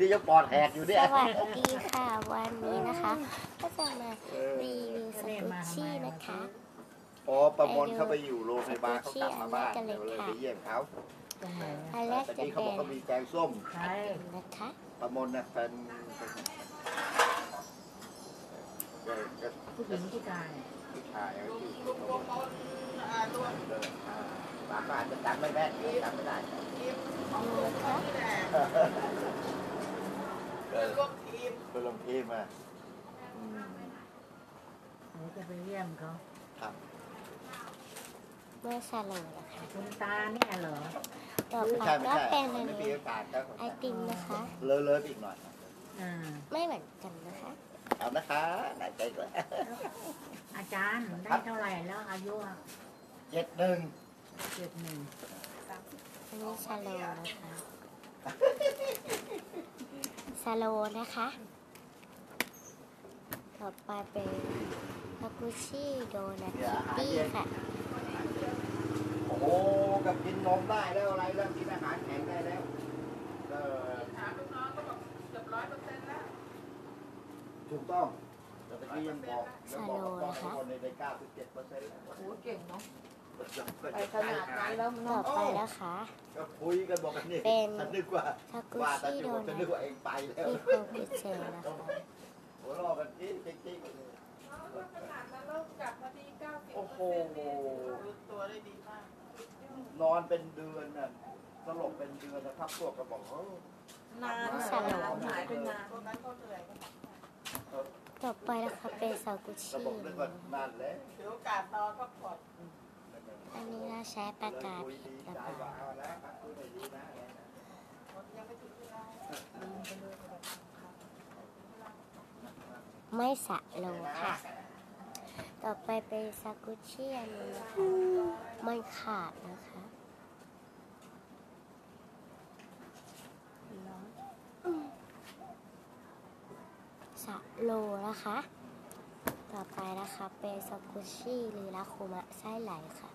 ที่ยังปอดแหกอยู่สเนี่ยวัสดีค่ะ วันนี้นะคะ ก็จะมารีวิวสกุชชี่นะคะพอประมวลเข้าไปอยู่โรงพยาบาลเขากลับมาบ้านอันแรเดี๋กยวเลยกันเลยค่ะไปเยี่ยมเขาตรงไหนอันแรกแต่จะนี่เขาเป็บอกนเขามีแกงส้มใช่นะคะประมวลนะแฟนเด็กก็ผู้หญิงผู้ชายผู้ชายเขาชื่อประมวลเอออ่าบางก็อาจจะจำไม่ได้จำไม่ได้ื่อนะคะเพื่ออไปลงทีมมาอืมหนูจะไปเยี่ยมเขาครับเมื่อซาโลนะคะคุณตาเนี่ยเหรอต่อไม่ไปใช่ไม่ก็ใช่เป็นอันไม่มีนี้โอกาสครับไอติมนะคะ เลอะเลอะไปอีกหน่อยอ่าไม่เหมือนกันนะคะ เอานะคะไหนใจก่อนอาจารย์ได้เท่าไหร่แล้วอายุเจ็ดหนึ่งเจ็ดหนึ่งอันนี้ซาโลนะคะ ซาโลนะคะ ต่อไปเป็นซากุชิโดนัทคิตตี้ค่ะ โอ้โหกับกินนมได้แล้วอะไรแล้วกินอาหารแข็งได้แล้วเออถูกต้องแต่ตะกี้ยังบอกยังบอกว่าป้องคนในเก้าสิบเจ็ดเปอร์เซ็นต์แล้วโอ้ โหเก่งเนาะไปไปขนาดนั้นแล้วต่อเนาะไปนะคะ ก็คุยกันบอกกันนี่เป็นฉันนึกว่าซากุว่าแต่ชิที่โดผมฉันันทนึกว่าเองไปแล้วที่โคกุเซนะคะ หัวเราะกันจริงจริงๆโอ้โหตัวได้ดีมาก นอนเป็นเดือนน่ะสลบเป็นเดือนนะครับพวกก็บอกเออนานสลบ หายไปนานตอนนั้นเขาเหนื่อย ต่อไปนะคะเป็นซากุระชิบบนึกว่านานแล้วถือโอกาสนอนพักผ่อนอันนี้เราใช้ปากกาคุยผิดดีนะใจคะว่าเอาแล้วครับคุยได้ดีนะยังไม่ถึงเวลาไม่สะโลค่ะ ต่อไปเป็นซากุชิอันนี้นะคะมันขาดนะคะสะ โลนะคะ ต่อไปนะคะเป็นซากุชิหรือลาคุมะไส้ไหลค่ะ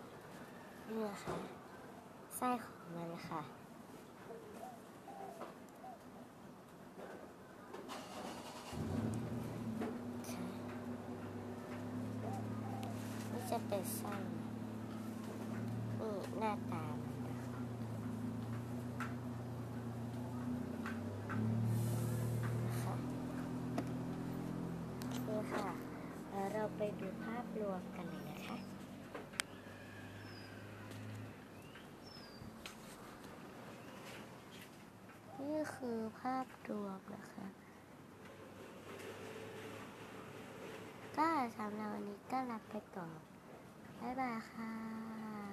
นี่นะคะไส้ของมันค่ะนี่จะเป็นไส้นี่หน้าตามันนะคะนะคะโอเคค่ะแล้วเรา ไปดูภาพรวมกันเลยนะคะ นี่คือภาพรวมนะคะ ก็สำหรับวันนี้ก็ลาไปก่อน บ๊ายบายค่ะ